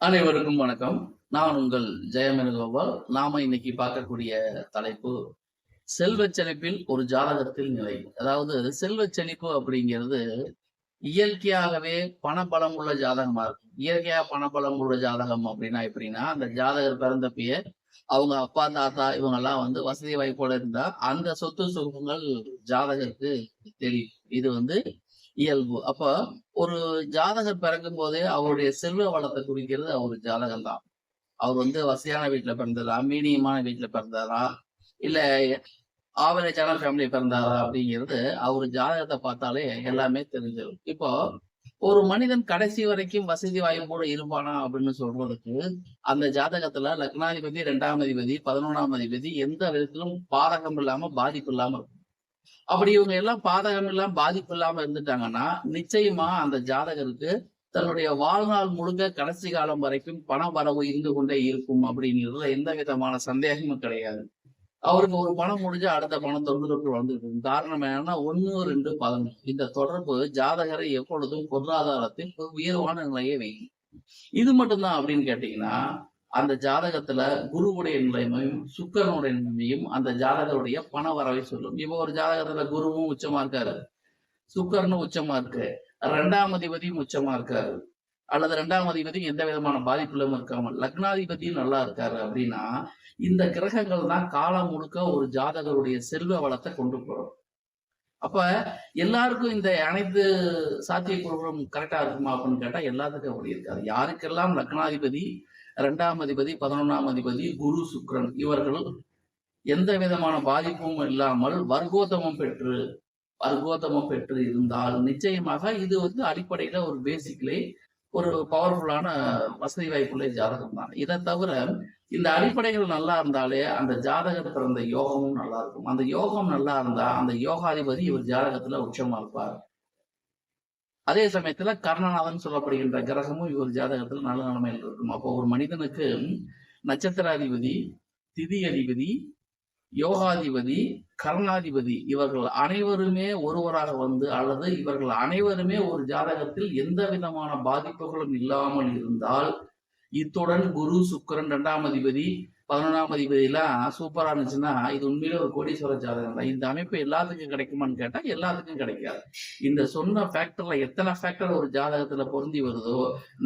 அனைவருக்கும் வணக்கம். நான் உங்கள் ஜெயமேனுகோபால். நாம இன்னைக்கு பார்க்கக்கூடிய தலைப்பு செல்வச் செழிப்பில் ஒரு ஜாதகத்தில் நிலை. அதாவது செல்வச் செழிப்பு அப்படிங்கிறது இயற்கையாகவே பணபலம் உள்ள ஜாதகமா இருக்கும். இயற்கையா பணபலம் உள்ள ஜாதகம் அப்படின்னா எப்படின்னா அந்த ஜாதகர் பிறந்தப்பயே அவங்க அப்பா தாத்தா இவங்க எல்லாம் வந்து வசதி வாய்ப்போட இருந்தா அந்த சொத்து சுகங்கள் ஜாதகருக்கு தெரியும். இது வந்து இயல்பு. அப்ப ஒரு ஜாதகர் பிறக்கும் போதே அவருடைய செல்வ வளத்தை குறிக்கிறது அவர் ஜாதகம் தான். அவர் வந்து வசதியான வீட்டுல பிறந்தாரா மீடியமான வீட்டுல பிறந்தாரா இல்ல ஆவரேஜான ஃபேமிலி பிறந்தாரா அப்படிங்கிறது அவர் ஜாதகத்தை பார்த்தாலே எல்லாமே தெரிஞ்சிடும். இப்போ ஒரு மனிதன் கடைசி வரைக்கும் வசதி வாய்ப்போட இருப்பானா அப்படின்னு சொல்றதுக்கு அந்த ஜாதகத்துல லக்னாதிபதி ரெண்டாம் அதிபதி பதினொன்றாம் அதிபதி எந்த விதத்திலும் பாதகம் இல்லாம பாதிப்பு இல்லாம இருக்கும் அப்படி இவங்க எல்லாம் பாதகம் எல்லாம் பாதிப்பு இல்லாம இருந்துட்டாங்கன்னா நிச்சயமா அந்த ஜாதகருக்கு தன்னுடைய வாழ்நாள் முழுக்க கடைசி காலம் வரைக்கும் பண வரவு இருந்து கொண்டே இருக்கும் அப்படிங்கிறதுல எந்த விதமான சந்தேகமும் கிடையாது. அவருக்கு ஒரு பணம் முடிஞ்சா அடுத்த பணம் தொடர்ந்து தொட்டு வந்துட்டு இருக்கும். காரணம் என்னன்னா ஒன்னு ரெண்டு பதினொன்று இந்த தொடர்பு ஜாதகரை எப்பொழுதும் பொருளாதாரத்தில் உயர்வான நிலையை வைக்கும். இது மட்டும்தான் அப்படின்னு கேட்டீங்கன்னா அந்த ஜாதகத்துல குருவுடைய நிலைமையும் சுக்கரனுடைய நிலைமையும் அந்த ஜாதகருடைய பண வரவை சொல்லும். இப்போ ஒரு ஜாதகத்துல குருவும் உச்சமா இருக்காரு. சுக்கரனும் உச்சமா இருக்கு. ரெண்டாம் அதிபதியும் உச்சமா இருக்காரு. அல்லது ரெண்டாம் அதிபதி எந்த விதமான பாதிப்புகளும் இருக்காமல் லக்னாதிபதியும் நல்லா இருக்காரு அப்படின்னா இந்த கிரகங்கள் தான் காலம் முழுக்க ஒரு ஜாதகருடைய செல்வ வளத்தை கொண்டு போறோம் அப்ப எல்லாருக்கும் இந்த அனைத்து சாத்தியக்கூறுகளும் கரெக்டா இருக்குமா அப்படின்னு கேட்டா எல்லாத்துக்கும் அப்படி இருக்காது. யாருக்கெல்லாம் லக்னாதிபதி ரெண்டாம் அதிபதி பதினொன்றாம் அதிபதி குரு சுக்ரன் இவர்கள் எந்த விதமான பாதிப்பும் இல்லாமல் வர்க்கோத்தமம் பெற்று வர்க்கோத்தமம் பெற்று இருந்தால் நிச்சயமாக இது வந்து அடிப்படையில ஒரு பேசிக்லி ஒரு பவர்ஃபுல்லான வசதி வாய்ப்புள்ள ஜாதகம் தான். இதை தவிர இந்த அடிப்படைகள் நல்லா இருந்தாலே அந்த ஜாதகத்தில் இருந்த யோகமும் நல்லா இருக்கும். அந்த யோகம் நல்லா இருந்தா அந்த யோகாதிபதி இவர் ஜாதகத்துல உச்சமா இருப்பார். அதே சமயத்துல கர்ணநாதன் சொல்லப்படுகின்ற கிரகமும் இவர் ஜாதகத்துல நல்ல நிலைமையில் இருக்கும். அப்போ ஒரு மனிதனுக்கு நட்சத்திராதிபதி திதி அதிபதி யோகாதிபதி கர்ணாதிபதி இவர்கள் அனைவருமே ஒருவராக வந்து அல்லது இவர்கள் அனைவருமே ஒரு ஜாதகத்தில் எந்த விதமான பாதிப்புகளும் இல்லாமல் இருந்தால் இத்துடன் குரு சுக்கரன் ரெண்டாம் அதிபதி பதினொன்றாம் அதிபதியெல்லாம் சூப்பராக இருந்துச்சுன்னா இது உண்மையில ஒரு கோடீஸ்வர ஜாதகம் தான். இந்த அமைப்பு எல்லாத்துக்கும் கிடைக்குமான்னு கேட்டால் எல்லாத்துக்கும் கிடைக்காது. இந்த சொன்ன ஃபேக்டர்ல எத்தனை ஃபேக்டர் ஒரு ஜாதகத்துல பொருந்தி வருதோ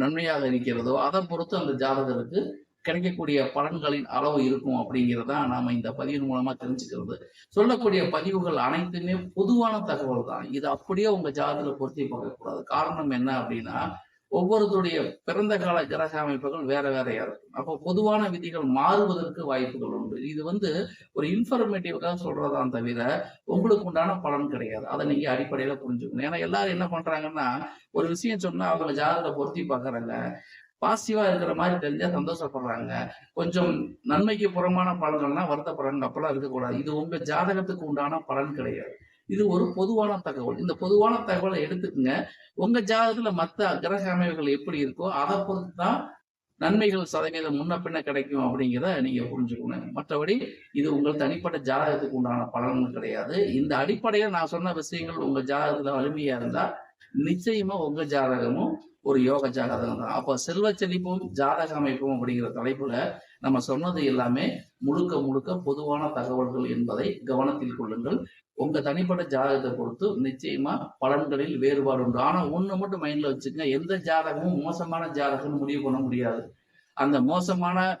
நன்மையாக இருக்கிறதோ அதை பொறுத்து அந்த ஜாதகருக்கு கிடைக்கக்கூடிய பலன்களின் அளவு இருக்கும் அப்படிங்கிறதா நாம இந்த பதிவின் மூலமா தெரிஞ்சுக்கிறது. சொல்லக்கூடிய பதிவுகள் அனைத்துமே பொதுவான தகவல் தான் இது அப்படியே உங்க ஜாதகத்துல பொருத்தி பார்க்கக்கூடாது. காரணம் என்ன அப்படின்னா ஒவ்வொருத்தருடைய பிறந்த கால கிரக அமைப்புகள் வேற வேறையா இருக்கும் அப்போ பொதுவான விதிகள் மாறுவதற்கு வாய்ப்புகள் உண்டு. இது வந்து ஒரு இன்ஃபர்மேட்டிவ்காக சொல்றதான் தவிர உங்களுக்கு உண்டான பலன் கிடையாது. அதை நீங்க அடிப்படையில புரிஞ்சுக்கணும். ஏன்னா எல்லாரும் என்ன பண்றாங்கன்னா ஒரு விஷயம் சொன்னா அவங்க ஜாதகத்தை பொருத்தி பாக்குறாங்க பாசிட்டிவா இருக்கிற மாதிரி தெரிஞ்சா சந்தோஷப்படுறாங்க. கொஞ்சம் நன்மைக்கு புறமான பலன்கள்னா வருத்தப்படுறாங்க அப்பெல்லாம் இருக்கக்கூடாது. இது உங்க ஜாதகத்துக்கு உண்டான பலன் கிடையாது. இது ஒரு பொதுவான தகவல். இந்த பொதுவான தகவலை எடுத்துக்கங்க. உங்க ஜாதகத்துல மற்ற கிரக அமைவுகள் எப்படி இருக்கோ அதை பொறுத்து தான் நன்மைகள் சதவீதம் முன்ன பின்ன கிடைக்கும் அப்படிங்கிறத நீங்க புரிஞ்சுக்கணும் மற்றபடி இது உங்கள் தனிப்பட்ட ஜாதகத்துக்கு உண்டான பலன்கள் கிடையாது. இந்த அடிப்படையில் நான் சொன்ன விஷயங்கள் உங்க ஜாதகத்துல வலிமையா இருந்தா நிச்சயமா உங்க ஜாதகமும் ஒரு யோக ஜாதகம் தான். அப்போ செல்வ செழிப்பும் ஜாதக அமைப்பும் அப்படிங்கிற தலைப்புல நம்ம சொன்னது எல்லாமே முழுக்க முழுக்க பொதுவான தகவல்கள் என்பதை கவனத்தில் கொள்ளுங்கள். உங்க தனிப்பட்ட ஜாதகத்தை பொறுத்து நிச்சயமா பலன்களில் வேறுபாடு உண்டு. ஆனா ஒண்ணு மட்டும் மைண்ட்ல வச்சுக்கங்க. எந்த ஜாதகமும் மோசமான ஜாதகம்னு முடிவு பண்ண முடியாது. அந்த மோசமான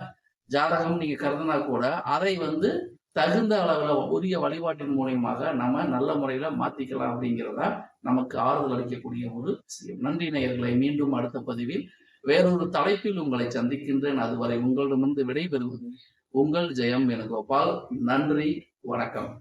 ஜாதகம் நீங்க கருதுனா கூட அதை வந்து தகுந்த அளவுல உரிய வழிபாட்டின் மூலியமாக நம்ம நல்ல முறையில மாத்திக்கலாம் அப்படிங்கிறதா நமக்கு ஆறுதல் அளிக்கக்கூடிய ஒரு விஷயம். நன்றி நேயர்களை. மீண்டும் அடுத்த பதிவில் வேறொரு தலைப்பில் உங்களை சந்திக்கின்றேன். அதுவரை உங்களிடமிருந்து விடைபெறுவது உங்கள் ஜெயம் வேணுகோபால். நன்றி. வணக்கம்.